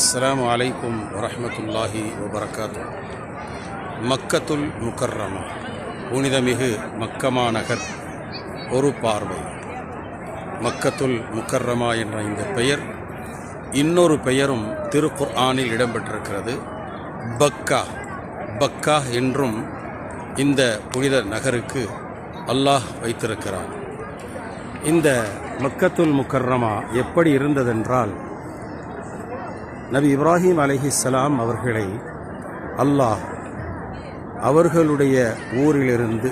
அஸ்லாம் வலைக்கும் வரமத்துல்லாஹி வபரகாத்து. மக்கத்துல் முக்கர்ரமா புனிதமிகு மக்கமா நகர் ஒரு பார்வை. மக்கத்துல் முக்கர்ரமா என்ற இந்த பெயர் இன்னொரு பெயரும் திருக்குர்ஆனில் இடம்பெற்றிருக்கிறது. பக்கா பக்கா என்றும் இந்த புனித நகருக்கு அல்லாஹ் வைத்திருக்கிறான். இந்த மக்கத்துல் முக்கர்ரமா எப்படி இருந்ததென்றால் நபி இப்ராஹிம் அலைஹிஸ்ஸலாம் அவர்களை அல்லாஹ் அவர்களுடைய ஊரிலிருந்து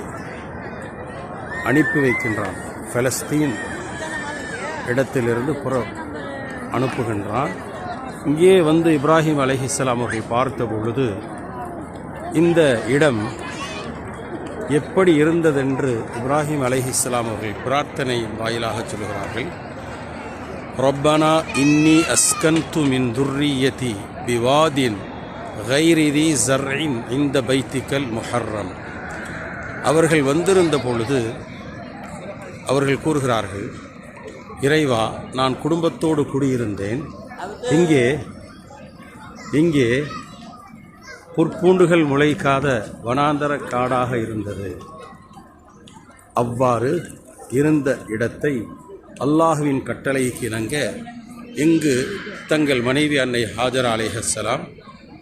அனுப்பி வைக்கின்றான். பலஸ்தீன் இடத்திலிருந்து புற அனுப்புகின்றான். இங்கே வந்து இப்ராஹிம் அலைஹிஸ்ஸலாம் அவர்கள் பார்த்த பொழுது இந்த இடம் எப்படி இருந்ததென்று இப்ராஹிம் அலைஹிஸ்ஸலாம் அவர்கள் பிரார்த்தனை வாயிலாக சொல்கிறார்கள். ரப்பனா இன்னி அஸ்கன்து மின் துர்ரியதி பிவாதின் கைரிதி ஜர்இன் இந்த பைத்திக்கல் முஹர்ரம் அவர்கள் வந்திருந்த பொழுது அவர்கள் கூறுகிறார்கள் இறைவா நான் குடும்பத்தோடு குடியிருந்தேன். இங்கே இங்கே புற்பூண்டுகள் முளைக்காத வனாந்தர காடாக இருந்தது. அவ்வாறு இருந்த இடத்தை அல்லாஹுவின் கட்டளைக்கு இணங்க இங்கு தங்கள் மனைவி அன்னை ஹாஜரா அலேஹலாம்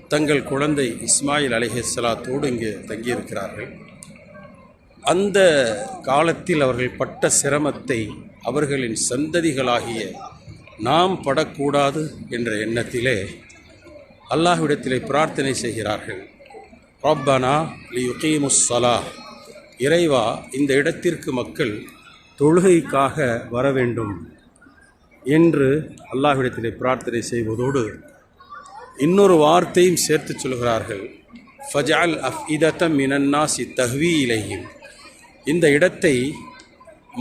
தங்கள் குழந்தை இஸ்மாயில் அலேஹலாத்தோடு இங்கு தங்கியிருக்கிறார்கள். அந்த காலத்தில் அவர்கள் பட்ட சிரமத்தை அவர்களின் சந்ததிகளாகிய நாம் படக்கூடாது என்ற எண்ணத்திலே அல்லாஹ்விடத்திலே பிரார்த்தனை செய்கிறார்கள். ரப்பனா லியுகீமுஸ் சலா. இறைவா இந்த இடத்திற்கு மக்கள் தொழுகைக்காக வர வேண்டும் என்று அல்லாஹ்விடத்திலே பிரார்த்தனை செய்வதோடு இன்னொரு வார்த்தையும் சேர்த்து சொல்கிறார்கள். ஃபஜால் அஃப் இதத்தம் மினன்னாசி தஹ்வி இலையும் இந்த இடத்தை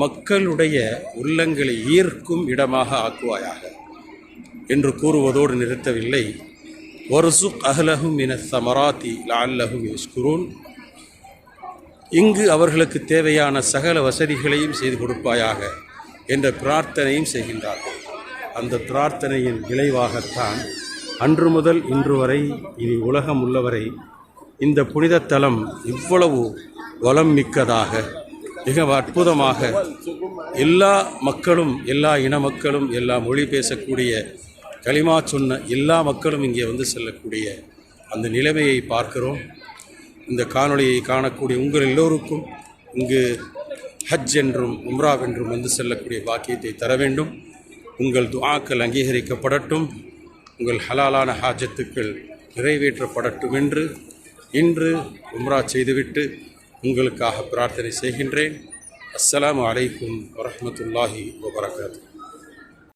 மக்களுடைய உள்ளங்களை ஈர்க்கும் இடமாக ஆக்குவாயாக என்று கூறுவதோடு நிறுத்தவில்லை. வருசுக் அஹ்லஹும் மின சமராத்தி லால்லஹும் யஸ்குரூன். இங்கு அவர்களுக்கு தேவையான சகல வசதிகளையும் செய்து கொடுப்பாயாக என்ற பிரார்த்தனையும் செய்கின்றார்கள் அந்த பிரார்த்தனையின் விளைவாகத்தான் அன்று முதல் இன்று வரை இனி உலகம் உள்ளவரை இந்த புனித தலம் இவ்வளவு வளம் மிக்கதாக மிக அற்புதமாக எல்லா மக்களும் எல்லா இன மக்களும் எல்லா மொழி பேசக்கூடிய களிமா சொன்ன எல்லா மக்களும் இங்கே வந்து செல்லக்கூடிய அந்த நிலைமையை பார்க்கிறோம். இந்த காணொளியை காணக்கூடிய உங்கள் எல்லோருக்கும் இங்கு ஹஜ் என்றும் உம்ராவ் என்றும் வந்து செல்லக்கூடிய பாக்கியத்தை தர வேண்டும். உங்கள் துவாக்கள் அங்கீகரிக்கப்படட்டும். உங்கள் ஹலாலான ஹாஜத்துக்கள் நிறைவேற்றப்படட்டும் என்று இன்று உம்ரா செய்துவிட்டு உங்களுக்காக பிரார்த்தனை செய்கின்றேன். அஸ்லாம் அலைக்கும் வரமத்துல்லாஹி வபரகாத்து